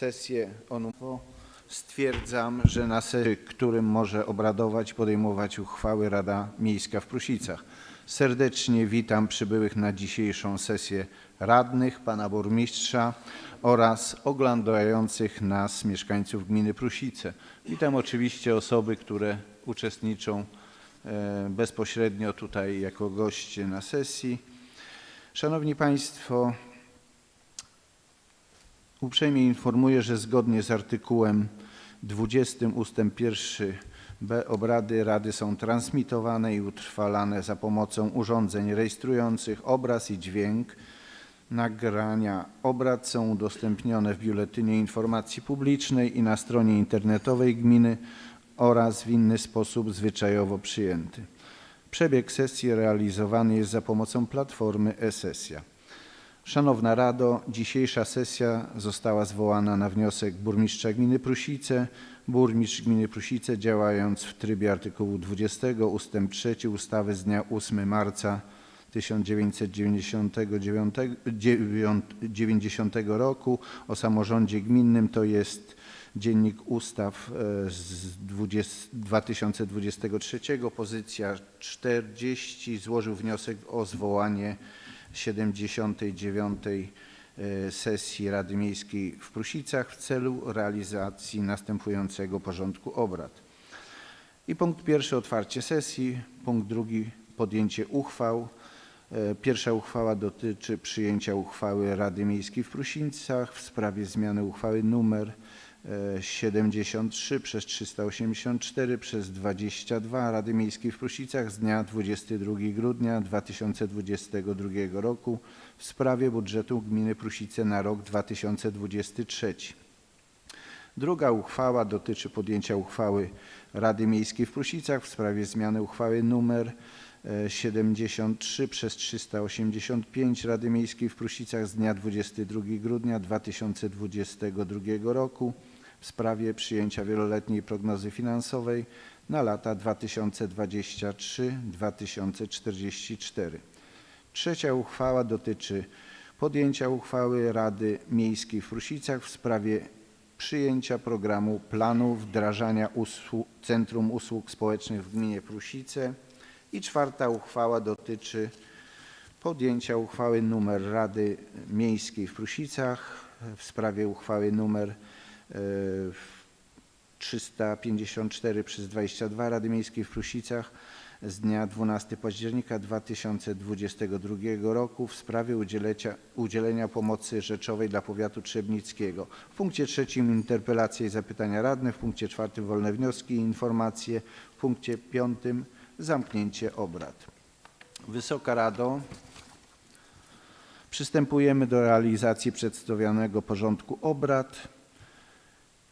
sesję ONUFO. Stwierdzam, że na sesji, którym może obradować, podejmować uchwały Rada Miejska w Prusicach. Serdecznie witam przybyłych na dzisiejszą sesję radnych, pana burmistrza oraz oglądających nas mieszkańców gminy Prusice. Witam oczywiście osoby, które uczestniczą e, bezpośrednio tutaj jako goście na sesji. Szanowni Państwo, Uprzejmie informuję, że zgodnie z artykułem 20 ustęp 1 b obrady Rady są transmitowane i utrwalane za pomocą urządzeń rejestrujących obraz i dźwięk. Nagrania obrad są udostępnione w Biuletynie Informacji Publicznej i na stronie internetowej gminy oraz w inny sposób zwyczajowo przyjęty. Przebieg sesji realizowany jest za pomocą platformy e-sesja. Szanowna Rado, dzisiejsza sesja została zwołana na wniosek burmistrza gminy Prusice. Burmistrz gminy Prusice działając w trybie artykułu 20 ust. 3 ustawy z dnia 8 marca 1999 dziewią- 90 roku o samorządzie gminnym, to jest Dziennik Ustaw e, z 20, 2023, pozycja 40, złożył wniosek o zwołanie 79. e, sesji Rady Miejskiej w Prusicach w celu realizacji następującego porządku obrad. I punkt pierwszy otwarcie sesji, punkt drugi podjęcie uchwał. E, Pierwsza uchwała dotyczy przyjęcia uchwały Rady Miejskiej w Prusicach w sprawie zmiany uchwały numer 73 przez 384 przez 22 Rady Miejskiej w Prusicach z dnia 22 grudnia 2022 roku w sprawie budżetu gminy Prusice na rok 2023. Druga uchwała dotyczy podjęcia uchwały Rady Miejskiej w Prusicach w sprawie zmiany uchwały nr e, 73 przez 385 Rady Miejskiej w Prusicach z dnia 22 grudnia 2022 roku w sprawie przyjęcia wieloletniej prognozy finansowej na lata 2023-2044. Trzecia uchwała dotyczy podjęcia uchwały Rady Miejskiej w Prusicach w sprawie przyjęcia programu planu wdrażania Centrum Usług Społecznych w gminie Prusice. I czwarta uchwała dotyczy podjęcia uchwały nr Rady Miejskiej w Prusicach w sprawie uchwały e, 354 przez 22 Rady Miejskiej w Prusicach z dnia 12 października 2022 roku w sprawie udzielenia, udzielenia pomocy rzeczowej dla powiatu trzebnickiego. W punkcie trzecim interpelacje i zapytania radnych, w punkcie czwartym wolne wnioski i informacje, w punkcie piątym zamknięcie obrad. Wysoka Rado, przystępujemy do realizacji przedstawionego porządku obrad.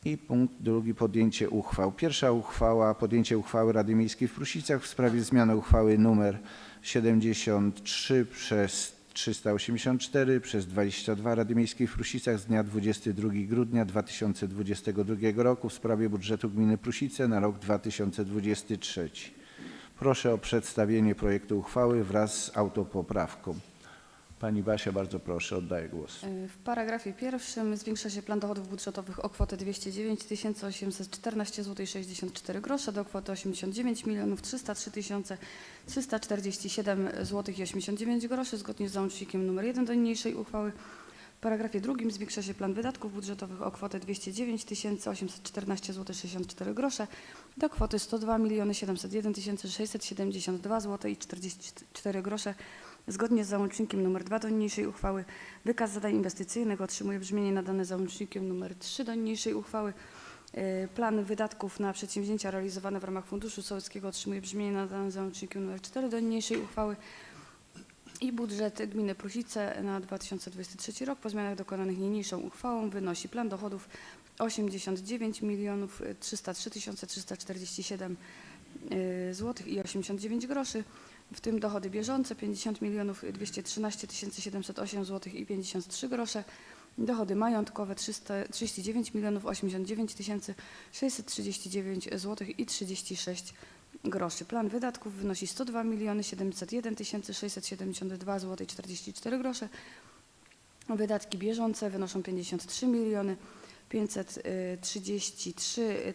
I punkt drugi podjęcie uchwał. Pierwsza uchwała podjęcie uchwały Rady Miejskiej w Prusicach w sprawie zmiany uchwały nr 73 przez 384 przez 22 Rady Miejskiej w Prusicach z dnia 22 grudnia 2022 roku w sprawie budżetu gminy Prusice na rok 2023. Proszę o przedstawienie projektu uchwały wraz z autopoprawką. Pani Basia, bardzo proszę, oddaję głos. W paragrafie pierwszym zwiększa się plan dochodów budżetowych o kwotę 209 814 zł 64 grosze do kwoty 89 milionów 303 347 zł i 89 groszy zgodnie z załącznikiem nr 1 do niniejszej uchwały. W paragrafie drugim zwiększa się plan wydatków budżetowych o kwotę 209 814 zł 64 grosze do kwoty 102 701 672 zł i 44 grosze Zgodnie z załącznikiem nr 2 do niniejszej uchwały wykaz zadań inwestycyjnych otrzymuje brzmienie nadane załącznikiem nr 3 do niniejszej uchwały. E, Plan wydatków na przedsięwzięcia realizowane w ramach Funduszu Sołeckiego otrzymuje brzmienie nadane załącznikiem nr 4 do niniejszej uchwały. I budżet gminy Prusice na 2023 rok po zmianach dokonanych niniejszą uchwałą wynosi plan dochodów 89 milionów 303 347 zł i 89 groszy, w tym dochody bieżące 50 milionów 213 708 zł i 53 grosze, dochody majątkowe 300 39 milionów 89 639 zł i 36 groszy. Plan wydatków wynosi 102 miliony 701 672 zł i 44 grosze. Wydatki bieżące wynoszą 53 miliony 533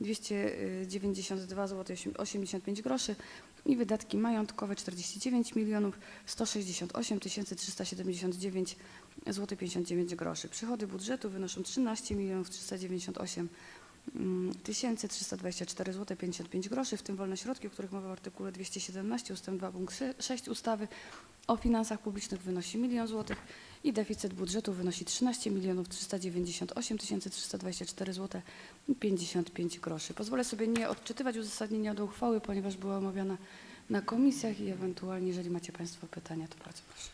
292 zł 85 groszy i wydatki majątkowe 49 milionów 168 379 zł 59 groszy. Przychody budżetu wynoszą 13 milionów 398 mm, tysięcy 324 zł 55 groszy, w tym wolne środki, o których mowa w artykule 217 ust. 2 punkt 6 ustawy o finansach publicznych wynosi 1 milion złotych i deficyt budżetu wynosi 13 milionów 398 tysięcy 324 zł i 55 groszy. Pozwolę sobie nie odczytywać uzasadnienia do uchwały, ponieważ była omawiana na komisjach i ewentualnie, jeżeli macie Państwo pytania, to bardzo proszę.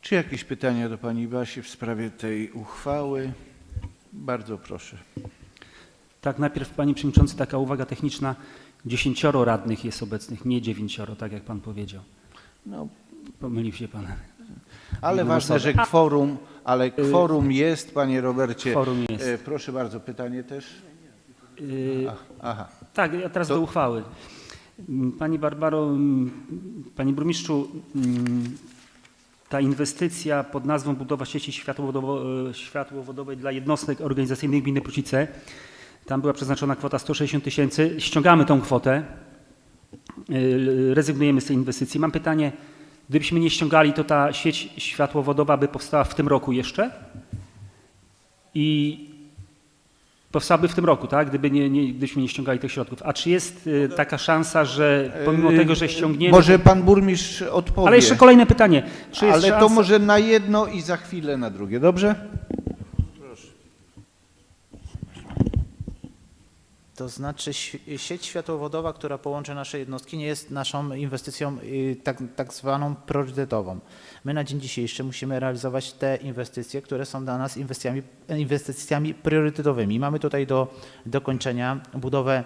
Czy jakieś pytania do pani Basi w sprawie tej uchwały? Bardzo proszę. Tak, najpierw Panie Przewodniczący, taka uwaga techniczna. Dziesięcioro radnych jest obecnych, nie dziewięcioro, tak jak Pan powiedział. No, Pomylił się Pan. Ale ważne, że kworum, ale kworum jest, panie Robercie. Kworum jest. E, Proszę bardzo, pytanie też? Ach, Aha. tak, ja teraz do uchwały. Mm, Pani Barbaro, mm, Panie Burmistrzu, mm, ta inwestycja pod nazwą budowa sieci światłowodowo- e, światłowodowej dla jednostek organizacyjnych gminy Prucice, tam była przeznaczona kwota 160 tysięcy. Ściągamy tą kwotę, Yy, rezygnujemy z tej inwestycji. Mam pytanie, gdybyśmy nie ściągali, to ta sieć światłowodowa by powstała w tym roku jeszcze? I powstałaby w tym roku, tak? Gdyby nie, nie, gdybyśmy nie ściągali tych środków. A czy jest y, taka szansa, że pomimo E, tego, że ściągniemy... Może pan burmistrz odpowie. Ale jeszcze kolejne pytanie. Czy jest Ale szansa... to może na jedno i za chwilę na drugie, dobrze? To znaczy sieć światłowodowa, która połączy nasze jednostki, nie jest naszą inwestycją y, tak, tak zwaną priorytetową. My na dzień dzisiejszy musimy realizować te inwestycje, które są dla nas inwestycjami, inwestycjami priorytetowymi. Mamy tutaj do dokończenia budowę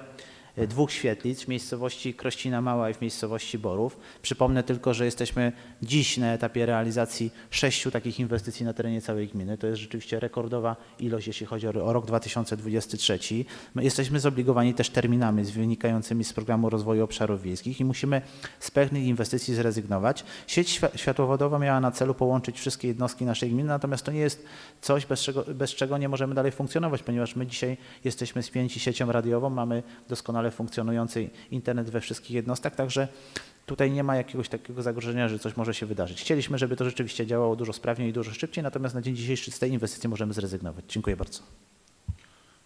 dwóch świetlic w miejscowości Krościna Mała i w miejscowości Borów. Przypomnę tylko, że jesteśmy dziś na etapie realizacji sześciu takich inwestycji na terenie całej gminy. To jest rzeczywiście rekordowa ilość, jeśli chodzi o, rok 2023. My jesteśmy zobligowani też terminami wynikającymi z programu rozwoju obszarów wiejskich i musimy z pewnych inwestycji zrezygnować. Sieć świ- światłowodowa miała na celu połączyć wszystkie jednostki naszej gminy, natomiast to nie jest coś, bez czego, bez czego nie możemy dalej funkcjonować, ponieważ my dzisiaj jesteśmy spięci siecią radiową, mamy doskonale funkcjonujący internet we wszystkich jednostkach, także tutaj nie ma jakiegoś takiego zagrożenia, że coś może się wydarzyć. Chcieliśmy, żeby to rzeczywiście działało dużo sprawniej i dużo szybciej, natomiast na dzień dzisiejszy z tej inwestycji możemy zrezygnować. Dziękuję bardzo.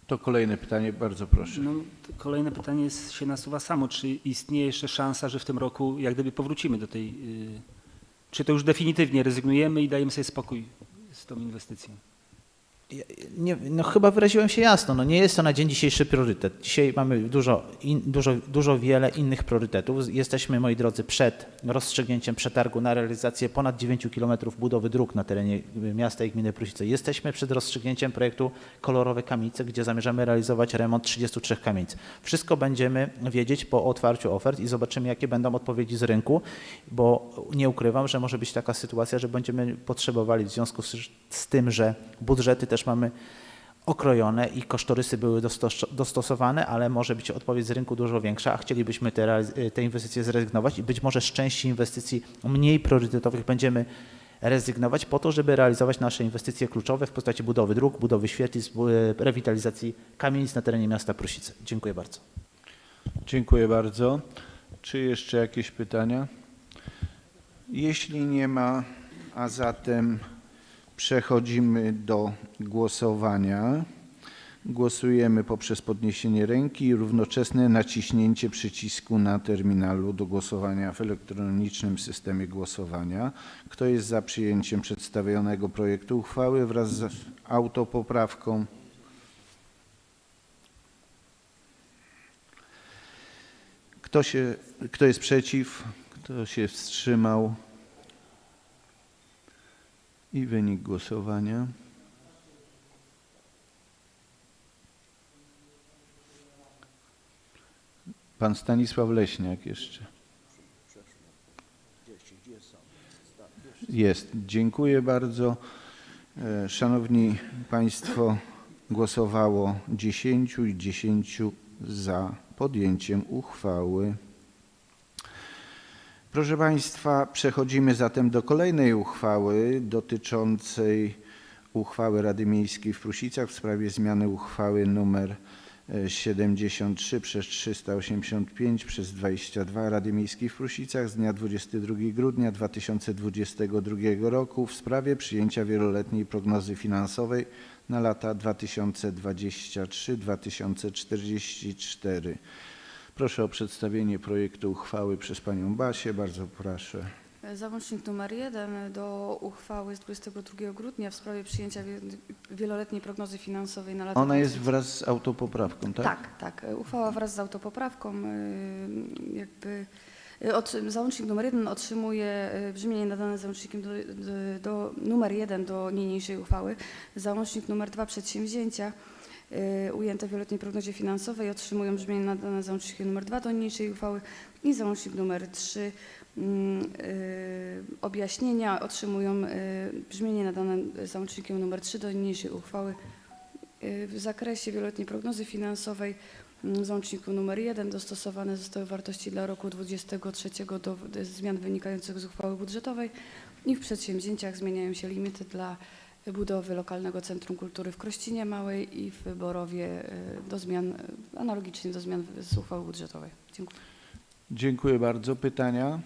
To kolejne pytanie, bardzo proszę. No, kolejne pytanie jest, się nasuwa samo. Czy istnieje jeszcze szansa, że w tym roku jak gdyby powrócimy do tej... y, Czy to już definitywnie rezygnujemy i dajemy sobie spokój z tą inwestycją? Nie, no chyba wyraziłem się jasno, no nie jest to na dzień dzisiejszy priorytet. Dzisiaj mamy dużo, in, dużo, dużo wiele innych priorytetów. Jesteśmy, moi drodzy, przed rozstrzygnięciem przetargu na realizację ponad 9 km budowy dróg na terenie miasta i gminy Prusice. Jesteśmy przed rozstrzygnięciem projektu Kolorowe Kamienice, gdzie zamierzamy realizować remont 33 kamienic. Wszystko będziemy wiedzieć po otwarciu ofert i zobaczymy, jakie będą odpowiedzi z rynku, bo nie ukrywam, że może być taka sytuacja, że będziemy potrzebowali w związku z tym, że budżety też mamy okrojone i kosztorysy były dostos- dostosowane, ale może być odpowiedź z rynku dużo większa, a chcielibyśmy te, te inwestycje zrezygnować i być może z części inwestycji mniej priorytetowych będziemy rezygnować po to, żeby realizować nasze inwestycje kluczowe w postaci budowy dróg, budowy świetlic, rewitalizacji kamienic na terenie miasta Prusice. Dziękuję bardzo. Dziękuję bardzo. Czy jeszcze jakieś pytania? Jeśli nie ma, a zatem przechodzimy do głosowania. Głosujemy poprzez podniesienie ręki i równoczesne naciśnięcie przycisku na terminalu do głosowania w elektronicznym systemie głosowania. Kto jest za przyjęciem przedstawionego projektu uchwały wraz z autopoprawką? Kto, się, kto jest przeciw? Kto się wstrzymał? I wynik głosowania. Pan Stanisław Leśniak jeszcze. Jest. Dziękuję bardzo. E, Szanowni Państwo, głosowało 10 i 10 za podjęciem uchwały. Proszę Państwa, przechodzimy zatem do kolejnej uchwały dotyczącej uchwały Rady Miejskiej w Prusicach w sprawie zmiany uchwały nr e, 73 przez 385 przez 22 Rady Miejskiej w Prusicach z dnia 22 grudnia 2022 roku w sprawie przyjęcia wieloletniej prognozy finansowej na lata 2023-2044. Proszę o przedstawienie projektu uchwały przez panią Basię. Bardzo proszę. Załącznik numer 1 do uchwały z 22 grudnia w sprawie przyjęcia wie- wieloletniej prognozy finansowej na lata Ona jest 2000 wraz z autopoprawką, tak? Tak, tak. Uchwała wraz z autopoprawką, y, jakby y, od, załącznik numer jeden otrzymuje y, brzmienie nadane załącznikiem do, do, do numer jeden do niniejszej uchwały. Załącznik numer dwa przedsięwzięcia ujęte w wieloletniej prognozie finansowej otrzymują brzmienie nadane załącznikiem numer dwa do niniejszej uchwały i załącznik numer trzy mm, y, objaśnienia otrzymują y, brzmienie nadane załącznikiem numer trzy do niniejszej uchwały. Y, W zakresie wieloletniej prognozy finansowej mm, w załączniku numer 1 dostosowane zostały wartości dla roku 2023 do do zmian wynikających z uchwały budżetowej i w przedsięwzięciach zmieniają się limity dla budowy lokalnego Centrum Kultury w Krościnie Małej i w Borowie y, do zmian, y, analogicznie do zmian z uchwały budżetowej. Dziękuję. Dziękuję bardzo. Pytania?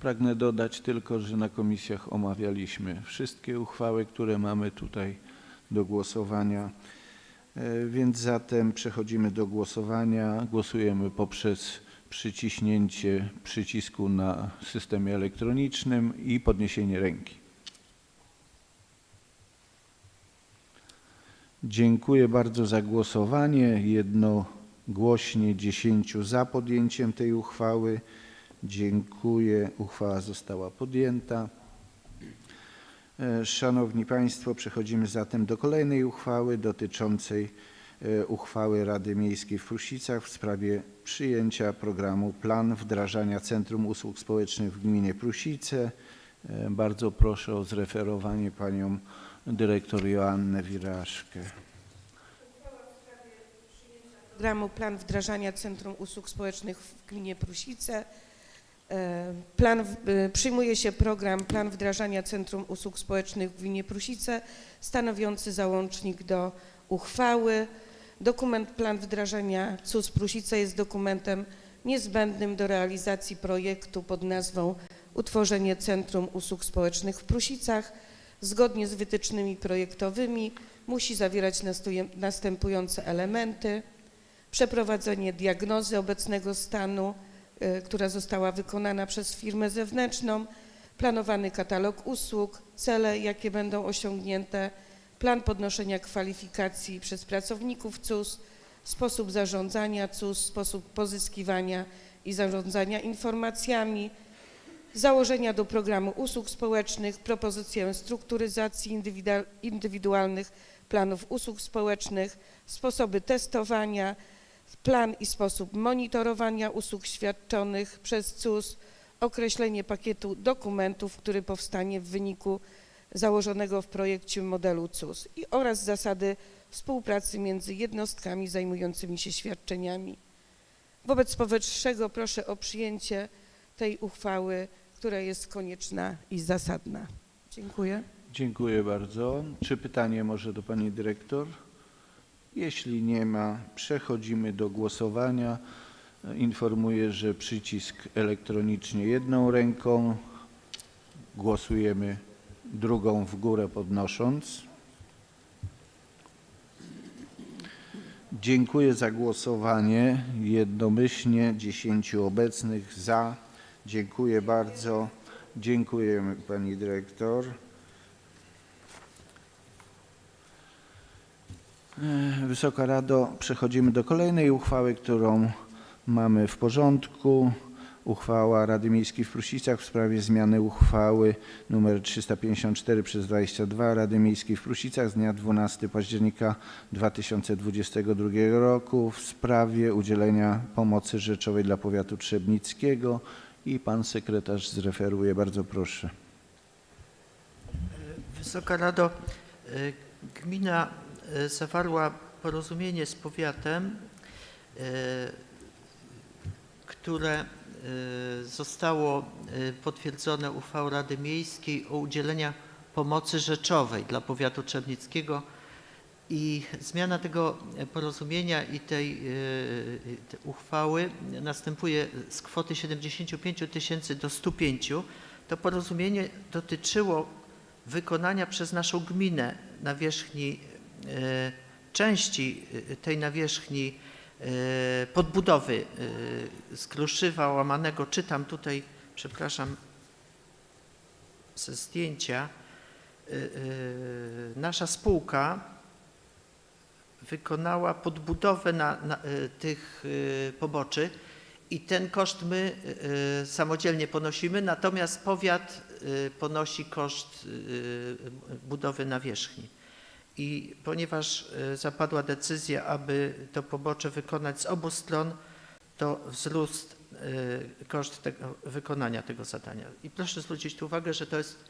Pragnę dodać tylko, że na komisjach omawialiśmy wszystkie uchwały, które mamy tutaj do głosowania. E, Więc zatem przechodzimy do głosowania. Głosujemy poprzez przyciśnięcie przycisku na systemie elektronicznym i podniesienie ręki. Dziękuję bardzo za głosowanie. Jednogłośnie 10 za podjęciem tej uchwały. Dziękuję. Uchwała została podjęta. E, Szanowni Państwo, przechodzimy zatem do kolejnej uchwały dotyczącej e, uchwały Rady Miejskiej w Prusicach w sprawie przyjęcia programu Plan wdrażania Centrum Usług Społecznych w gminie Prusice. E, Bardzo proszę o zreferowanie panią dyrektor Joannę Wiraszkę. programu Plan wdrażania Centrum Usług Społecznych w gminie Prusice. E, Plan, e, przyjmuje się program Plan wdrażania Centrum Usług Społecznych w gminie Prusice stanowiący załącznik do uchwały. Dokument Plan wdrażania CUS Prusice jest dokumentem niezbędnym do realizacji projektu pod nazwą Utworzenie Centrum Usług Społecznych w Prusicach. Zgodnie z wytycznymi projektowymi musi zawierać następujące elementy. Przeprowadzenie diagnozy obecnego stanu, y, która została wykonana przez firmę zewnętrzną, planowany katalog usług, cele, jakie będą osiągnięte, plan podnoszenia kwalifikacji przez pracowników CUS, sposób zarządzania CUS, sposób pozyskiwania i zarządzania informacjami, założenia do programu usług społecznych, propozycję strukturyzacji indywidualnych planów usług społecznych, sposoby testowania, plan i sposób monitorowania usług świadczonych przez CUS, określenie pakietu dokumentów, który powstanie w wyniku założonego w projekcie modelu CUS i oraz zasady współpracy między jednostkami zajmującymi się świadczeniami. Wobec powyższego proszę o przyjęcie tej uchwały, która jest konieczna i zasadna. Dziękuję. Dziękuję bardzo. Czy pytanie może do pani dyrektor? Jeśli nie ma, przechodzimy do głosowania. Informuję, że przycisk elektronicznie jedną ręką. Głosujemy drugą w górę podnosząc. Dziękuję za głosowanie. Jednomyślnie 10 obecnych za. Dziękuję bardzo. Dziękujemy pani dyrektor. E, Wysoka Rado, przechodzimy do kolejnej uchwały, którą mamy w porządku. Uchwała Rady Miejskiej w Prusicach w sprawie zmiany uchwały nr 354 przez 22 Rady Miejskiej w Prusicach z dnia 12 października 2022 roku w sprawie udzielenia pomocy rzeczowej dla powiatu trzebnickiego i pan sekretarz zreferuje. Bardzo proszę. Wysoka Rado, y, gmina y, zawarła porozumienie z powiatem, y, które zostało potwierdzone uchwałą Rady Miejskiej o udzielenia pomocy rzeczowej dla powiatu trzebnickiego i zmiana tego porozumienia i tej e, te uchwały następuje z kwoty 75 tysięcy do 105. To porozumienie dotyczyło wykonania przez naszą gminę nawierzchni e, części e, tej nawierzchni podbudowy z kruszywa łamanego. Czytam tutaj, przepraszam, ze zdjęcia. Nasza spółka wykonała podbudowę na, na, e, tych e, poboczy i ten koszt my e, samodzielnie ponosimy, natomiast powiat ponosi koszt budowy nawierzchni. I ponieważ zapadła decyzja, aby to pobocze wykonać z obu stron, to wzrósł koszt tego, wykonania tego zadania. I proszę zwrócić tu uwagę, że to jest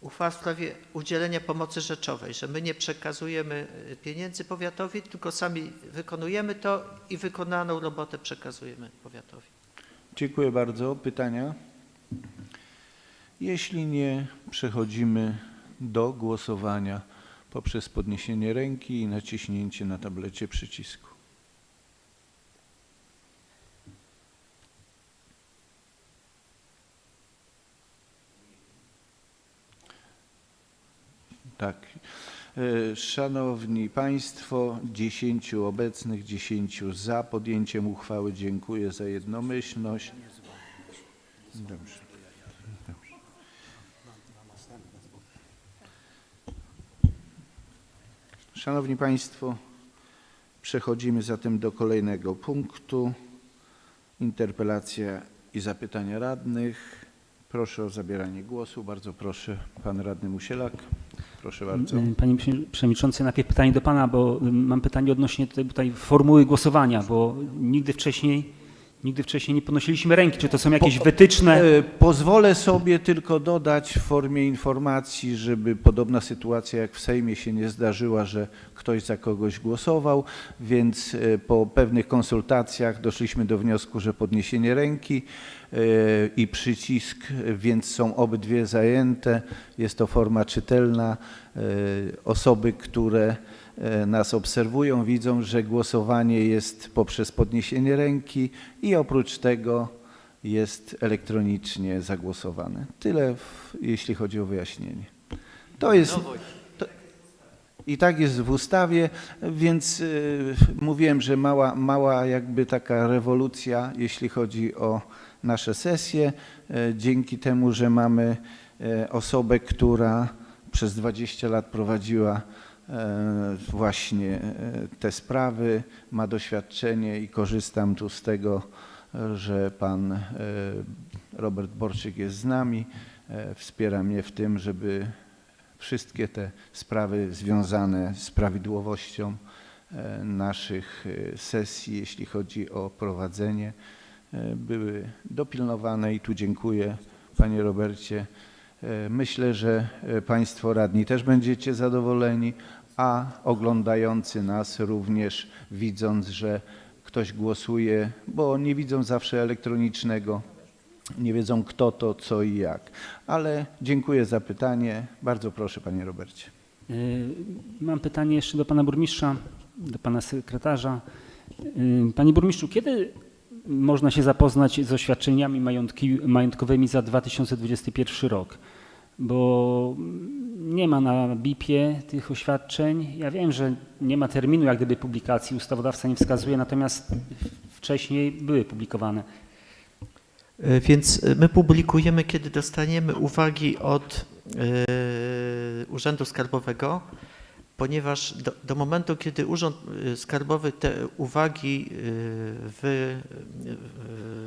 uchwała w sprawie udzielenia pomocy rzeczowej, że my nie przekazujemy e, pieniędzy powiatowi, tylko sami wykonujemy to i wykonaną robotę przekazujemy powiatowi. Dziękuję bardzo. Pytania? Jeśli nie, przechodzimy do głosowania poprzez podniesienie ręki i naciśnięcie na tablecie przycisku. Tak. E, Szanowni Państwo, 10 obecnych, 10 za podjęciem uchwały. Dziękuję za jednomyślność. Dobrze. Szanowni Państwo, przechodzimy zatem do kolejnego punktu. Interpelacja i zapytania radnych. Proszę o zabieranie głosu. Bardzo proszę, pan radny Musielak. Proszę bardzo. Y, Panie Prze- Przewodniczący, najpierw pytanie do Pana, bo y, mam pytanie odnośnie tutaj formuły głosowania, bo nigdy wcześniej, nigdy wcześniej nie podnosiliśmy ręki. Czy to są jakieś Po- wytyczne? E, Pozwolę sobie tylko dodać w formie informacji, żeby podobna sytuacja jak w Sejmie się nie zdarzyła, że ktoś za kogoś głosował, więc e, po pewnych konsultacjach doszliśmy do wniosku, że podniesienie ręki e, i przycisk, więc są obydwie zajęte. Jest to forma czytelna. Osoby, które nas obserwują, widzą, że głosowanie jest poprzez podniesienie ręki i oprócz tego jest elektronicznie zagłosowane. Tyle, w, jeśli chodzi o wyjaśnienie. To jest. I tak jest w ustawie, więc y, mówiłem, że mała, mała jakby taka rewolucja, jeśli chodzi o nasze sesje. E, dzięki temu, że mamy e, osobę, która przez 20 lat prowadziła e, właśnie e, te sprawy, ma doświadczenie i korzystam tu z tego, że pan e, Robert Borczyk jest z nami, e, wspiera mnie w tym, żeby wszystkie te sprawy związane z prawidłowością e, naszych e, sesji, jeśli chodzi o prowadzenie, e, były dopilnowane i tu dziękuję panie Robercie. E, Myślę, że e, państwo radni też będziecie zadowoleni, a oglądający nas również widząc, że ktoś głosuje, bo nie widzą zawsze elektronicznego, nie wiedzą kto to, co i jak. Ale dziękuję za pytanie. Bardzo proszę, panie Robercie. Y, Mam pytanie jeszcze do pana burmistrza, do pana sekretarza. Panie burmistrzu, kiedy można się zapoznać z oświadczeniami majątki, majątkowymi za 2021 rok? Bo nie ma na BIP-ie tych oświadczeń. Ja wiem, że nie ma terminu jak gdyby publikacji, ustawodawca nie wskazuje, natomiast wcześniej były publikowane. E, Więc my publikujemy, kiedy dostaniemy uwagi od e, Urzędu Skarbowego, ponieważ do, do momentu, kiedy Urząd e, Skarbowy te uwagi e, wy,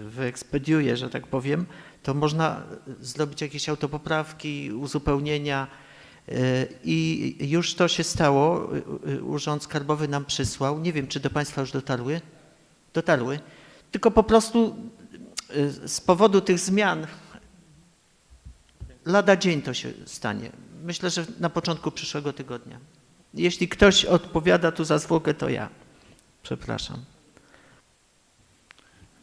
e, wyekspediuje, że tak powiem, to można zrobić jakieś autopoprawki, uzupełnienia i już to się stało. Urząd Skarbowy nam przysłał. Nie wiem, czy do Państwa już dotarły. Dotarły. Tylko po prostu y, z powodu tych zmian lada dzień to się stanie. Myślę, że na początku przyszłego tygodnia. Jeśli ktoś odpowiada tu za zwłokę, to ja. Przepraszam.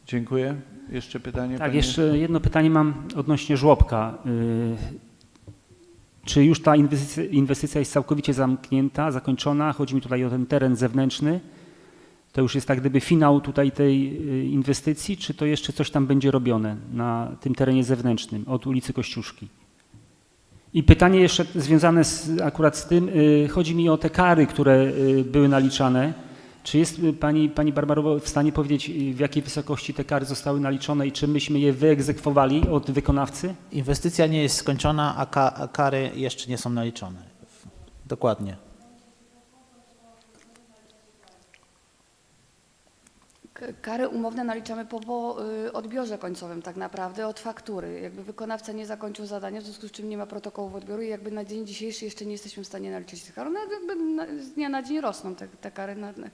Dziękuję. Jeszcze pytanie? Tak, panie- jeszcze jedno pytanie mam odnośnie żłobka. Y, Czy już ta inwestycja, inwestycja jest całkowicie zamknięta, zakończona? Chodzi mi tutaj o ten teren zewnętrzny. To już jest tak gdyby finał tutaj tej y, inwestycji, czy to jeszcze coś tam będzie robione na tym terenie zewnętrznym od ulicy Kościuszki? I pytanie jeszcze związane z, akurat z tym, y, chodzi mi o te kary, które y, były naliczane. Czy jest y, pani, pani Barbaro w stanie powiedzieć, w jakiej wysokości te kary zostały naliczone i czy myśmy je wyegzekwowali od wykonawcy? Inwestycja nie jest skończona, a, ka a kary jeszcze nie są naliczone. Dokładnie. Kary umowne naliczamy po, po y, odbiorze końcowym tak naprawdę od faktury. Jakby wykonawca nie zakończył zadania, w związku z czym nie ma protokołów odbioru i jakby na dzień dzisiejszy jeszcze nie jesteśmy w stanie naliczyć tych kar. One jakby na, z dnia na dzień rosną te, te kary. Na, na,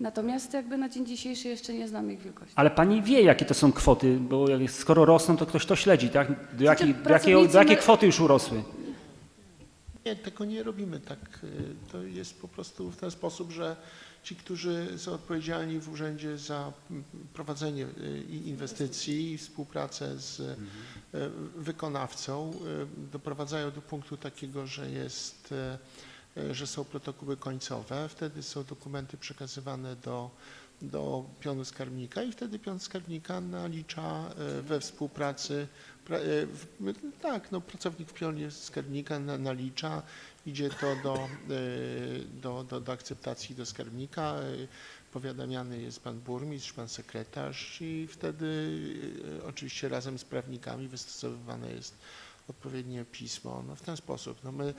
natomiast jakby na dzień dzisiejszy jeszcze nie znamy ich wielkości. Ale pani wie, jakie to są kwoty, bo jak- skoro rosną, to ktoś to śledzi, tak? Do, jakiej, do, jakiej, pracownicy do jakiej my- kwoty już urosły? Nie, tego nie robimy tak. y, To jest po prostu w ten sposób, że ci, którzy są odpowiedzialni w urzędzie za prowadzenie y, inwestycji i współpracę z y, wykonawcą, y, doprowadzają do punktu takiego, że jest, że są protokoły końcowe. Wtedy są dokumenty przekazywane do, do pionu skarbnika i wtedy pion skarbnika nalicza y, we współpracy Pra, e, tak, no, pracownik w pionie skarbnika na, nalicza, idzie to do, e, do, do, do akceptacji do skarbnika, e, powiadamiany jest pan burmistrz, pan sekretarz i wtedy e, oczywiście razem z prawnikami wystosowywane jest odpowiednie pismo. No, w ten sposób. No, my,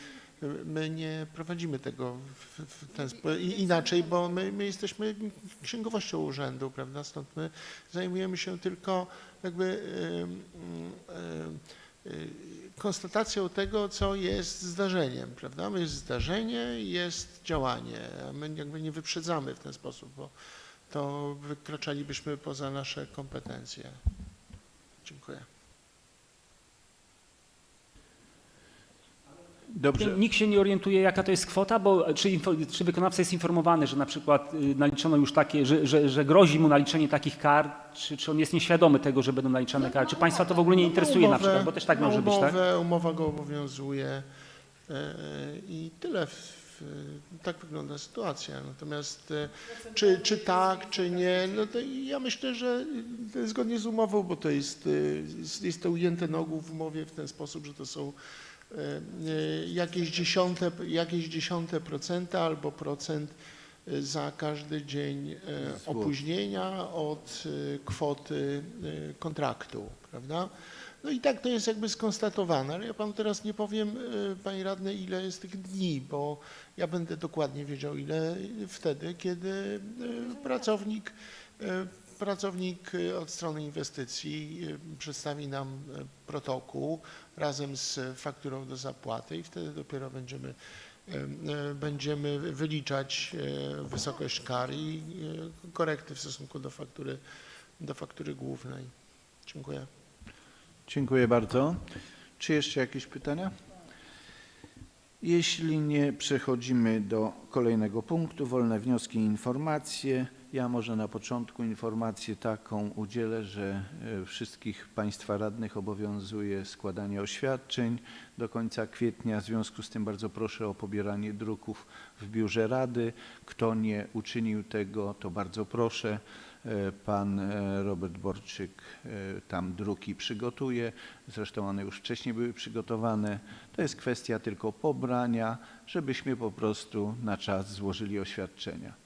my nie prowadzimy tego w, w ten sposób inaczej, bo my, my jesteśmy księgowością urzędu, prawda? Stąd my zajmujemy się tylko jakby y, konstatacją tego, co jest zdarzeniem, prawda? Jest zdarzenie, jest działanie, my jakby nie wyprzedzamy w ten sposób, bo to wykraczalibyśmy poza nasze kompetencje. Dziękuję. Dobrze. Nikt się nie orientuje, jaka to jest kwota, bo czy, czy wykonawca jest informowany, że na przykład y, naliczono już takie, że, że, że grozi mu naliczenie takich kar, czy, czy on jest nieświadomy tego, że będą naliczane kary? Czy państwa to w ogóle nie interesuje na przykład, bo też tak no, może być, tak? Umowa go obowiązuje e, i tyle. W, w, tak wygląda sytuacja. Natomiast e, czy, czy tak, czy nie, no to ja myślę, że e, zgodnie z umową, bo to jest, jest- to ujęte na ogół w umowie w ten sposób, że to są jakieś dziesiąte, jakieś dziesiąte procenta albo procent e, za każdy dzień opóźnienia od kwoty kontraktu, prawda? No i tak to jest jakby skonstatowane, ale ja panu teraz nie powiem, panie radny, ile jest tych dni, bo ja będę dokładnie wiedział, ile wtedy, kiedy pracownik, pracownik e, od strony inwestycji e, przedstawi nam e, protokół razem z fakturą do zapłaty i wtedy dopiero będziemy, będziemy wyliczać wysokość kar i korekty w stosunku do faktury, do faktury głównej. Dziękuję. Dziękuję bardzo. Czy jeszcze jakieś pytania? Jeśli nie, przechodzimy do kolejnego punktu. Wolne wnioski i informacje. Ja może na początku informację taką udzielę, że e, wszystkich Państwa radnych obowiązuje składanie oświadczeń do końca kwietnia. W związku z tym bardzo proszę o pobieranie druków w biurze Rady. Kto nie uczynił tego, to bardzo proszę. E, Pan e, Robert Borczyk tam druki przygotuje. Zresztą one już wcześniej były przygotowane. To jest kwestia tylko pobrania, żebyśmy po prostu na czas złożyli oświadczenia.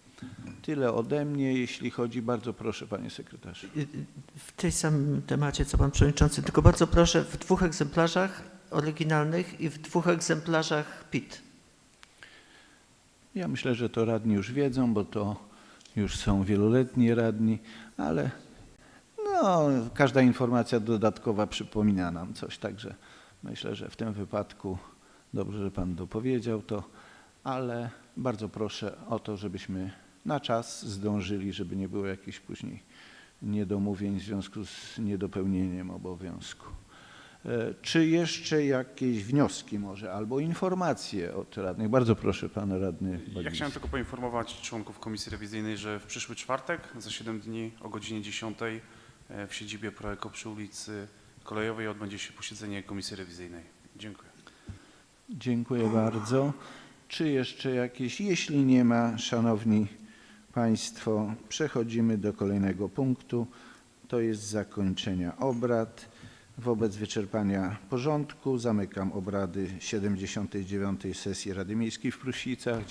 Tyle ode mnie, jeśli chodzi. Bardzo proszę, panie sekretarzu. Y, y, W tej samym temacie, co pan przewodniczący, tylko bardzo proszę w dwóch egzemplarzach oryginalnych i w dwóch egzemplarzach PIT. Ja myślę, że to radni już wiedzą, bo to już są wieloletni radni, ale no, każda informacja dodatkowa przypomina nam coś, także myślę, że w tym wypadku dobrze, że Pan dopowiedział to, ale bardzo proszę o to, żebyśmy na czas zdążyli, żeby nie było jakichś później niedomówień w związku z niedopełnieniem obowiązku. E, Czy jeszcze jakieś wnioski może albo informacje od radnych? Bardzo proszę, pan radny. Ja Bagiński. chciałem tylko poinformować członków Komisji Rewizyjnej, że w przyszły czwartek za 7 dni o godzinie 10 e, w siedzibie Proeko przy ulicy Kolejowej odbędzie się posiedzenie Komisji Rewizyjnej. Dziękuję. Dziękuję bardzo. Czy jeszcze jakieś? Jeśli nie ma, Szanowni Państwo, przechodzimy do kolejnego punktu. To jest zakończenia obrad. Wobec wyczerpania porządku zamykam obrady 79. sesji Rady Miejskiej w Prusicach.